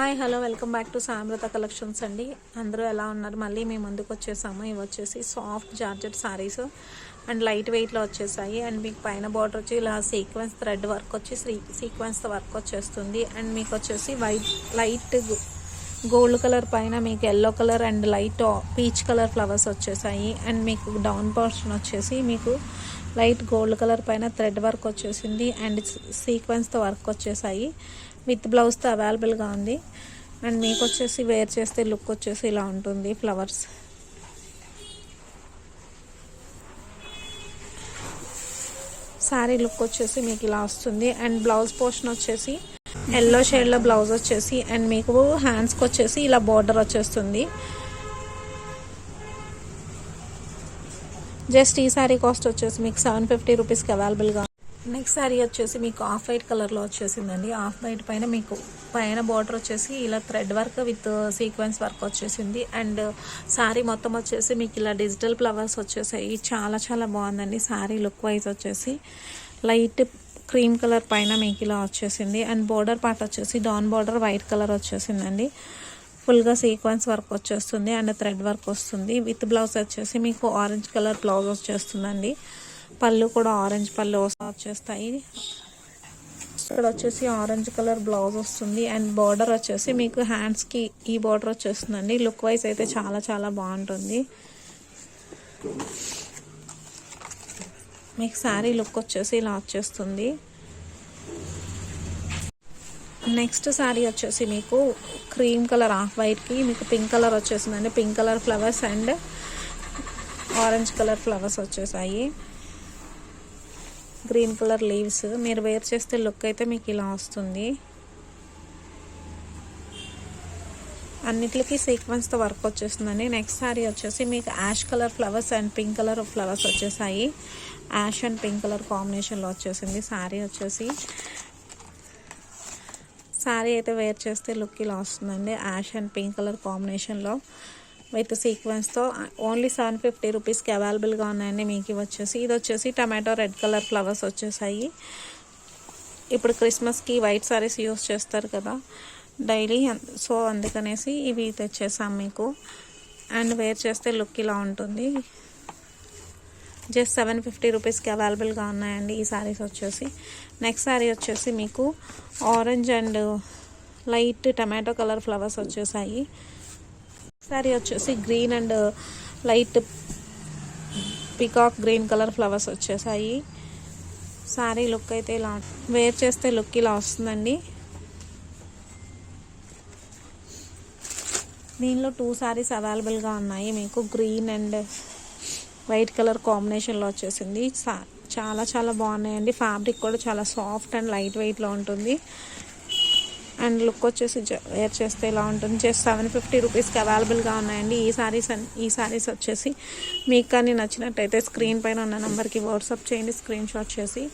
Hi hello welcome back to Samrata collections అండి. అందరూ ఎలా ఉన్నారు? మళ్ళీ మేము ముందుకు వచ్చేసాము. ఇవి వచ్చేసి soft georgette saris and light వెయిట్లో వచ్చేసాయి. అండ్ మీకు పైన బార్డర్ వచ్చి ఇలా సీక్వెన్స్ థ్రెడ్ వర్క్ వచ్చి సీక్వెన్స్ వర్క్ వచ్చేస్తుంది. అండ్ మీకు వచ్చేసి వైట్ లైట్ గోల్డ్ కలర్ పైన మీకు yellow colour and light peach colour flowers వచ్చేసాయి. అండ్ మీకు డౌన్ పోర్షన్ వచ్చేసి మీకు లైట్ గోల్డ్ కలర్ పైన థ్రెడ్ వర్క్ వచ్చేసింది. అండ్ సీక్వెన్స్తో వర్క్ వచ్చేసాయి. విత్ బ్లౌజ్తో అవైలబుల్గా ఉంది. అండ్ మీకు వచ్చేసి వేర్ చేస్తే లుక్ వచ్చేసి ఇలా ఉంటుంది ఫ్లవర్స్. శారీ లుక్ వచ్చేసి మీకు ఇలా వస్తుంది. అండ్ బ్లౌజ్ పోర్షన్ వచ్చేసి ఎల్లో షేడ్లో బ్లౌజ్ వచ్చేసి అండ్ మీకు హ్యాండ్స్కి వచ్చేసి ఇలా బార్డర్ వచ్చేస్తుంది. జస్ట్ ఈ శారీ కాస్ట్ వచ్చేసి మీకు సెవెన్ ఫిఫ్టీ రూపీస్కి అవైలబుల్గా నెక్స్ట్ శారీ వచ్చేసి మీకు ఆఫ్ వైట్ కలర్లో వచ్చేసిందండి. ఆఫ్ వైట్ పైన మీకు పైన బార్డర్ వచ్చేసి ఇలా thread work with sequence work వచ్చేసింది. అండ్ శారీ మొత్తం వచ్చేసి మీకు ఇలా డిజిటల్ ఫ్లవర్స్ వచ్చేసాయి. చాలా చాలా బాగుందండి శారీ లుక్ వైజ్ వచ్చేసి. లైట్ క్రీమ్ కలర్ పైన మీకు ఇలా వచ్చేసింది. అండ్ బోర్డర్ పార్ట్ వచ్చేసి డాన్ బార్డర్ వైట్ కలర్ వచ్చేసిందండి. ఫుల్గా సీక్వెన్స్ వర్క్ వచ్చేస్తుంది అండ్ థ్రెడ్ వర్క్ వస్తుంది. విత్ బ్లౌజ్ వచ్చేసి మీకు ఆరెంజ్ కలర్ బ్లౌజ్ వచ్చేస్తుందండి. పళ్ళు కూడా ఆరెంజ్ పళ్ళు వచ్చేస్తాయి. ఇక్కడ వచ్చేసి ఆరెంజ్ కలర్ బ్లౌజ్ వస్తుంది. అండ్ బార్డర్ వచ్చేసి మీకు హ్యాండ్స్కి ఈ బార్డర్ వచ్చేస్తుందండి. లుక్ వైజ్ అయితే చాలా చాలా బాగుంటుంది. మీకు శారీ లుక్ వచ్చేసి ఇలా వచ్చేస్తుంది. నెక్స్ట్ శారీ వచ్చేసి మీకు క్రీమ్ కలర్ ఆఫ్ వైట్కి మీకు పింక్ కలర్ వచ్చేసిందండి pink colour flowers and orange colour flowers వచ్చేసాయి. Green colour leaves. మీరు వేర్ చేస్తే లుక్ అయితే మీకు ఇలా వస్తుంది. అన్నిటికీ సీక్వెన్స్తో వర్క్ వచ్చేస్తుందండి. నెక్స్ట్ శారీ వచ్చేసి మీకు ash colour flowers and pink colour flowers వచ్చేసాయి. యాష్ అండ్ పింక్ కలర్ కాంబినేషన్లో వచ్చేసింది శారీ వచ్చేసి. శారీ అయితే వేర్ చేస్తే లుక్ ఇలా వస్తుందండి. యాష్ అండ్ పింక్ కలర్ కాంబినేషన్లో. విత్ సీక్వెన్స్తో ఓన్లీ సెవెన్ ఫిఫ్టీ రూపీస్కి అవైలబుల్గా ఉన్నాయండి మీకు వచ్చేసి ఇది వచ్చేసి టమాటో రెడ్ కలర్ ఫ్లవర్స్ వచ్చేసాయి. ఇప్పుడు క్రిస్మస్కి వైట్ సారీస్ యూస్ చేస్తారు కదా డైలీ సో అందుకనేసి ఇవి తెచ్చేసాం మీకు. అండ్ వేర్ చేస్తే లుక్ ఇలా ఉంటుంది. జస్ట్ సెవెన్ ఫిఫ్టీ రూపీస్కి అవైలబుల్గా ఉన్నాయండి ఈ శారీస్ వచ్చేసి. నెక్స్ట్ శారీ వచ్చేసి మీకు orange and light tomato colour flowers వచ్చేసాయి. శారీ వచ్చేసి green and light peacock green colour flowers వచ్చేసాయి. శారీ లుక్ అయితే ఇలా వేర్ చేస్తే లుక్ ఇలా వస్తుందండి. దీనిలో టూ శారీస్ అవైలబుల్గా ఉన్నాయి. మీకు గ్రీన్ అండ్ వైట్ కలర్ కాంబినేషన్లో వచ్చేసింది. చాలా చాలా బాగున్నాయండి. ఫ్యాబ్రిక్ కూడా చాలా సాఫ్ట్ అండ్ లైట్ వెయిట్లో ఉంటుంది. అండ్ లుక్ వచ్చేసి వేర్ చేస్తే ఇలా ఉంటుంది? జస్ట్ సెవెన్ ఫిఫ్టీ రూపీస్కి అవైలబుల్గా ఉన్నాయండి. ఈ సారీస్ ఈ సారీస్ వచ్చేసి మీకు కానీ నచ్చినట్టయితే స్క్రీన్ పైన ఉన్న నెంబర్కి వాట్సాప్ చేయండి స్క్రీన్ షాట్ చేసి.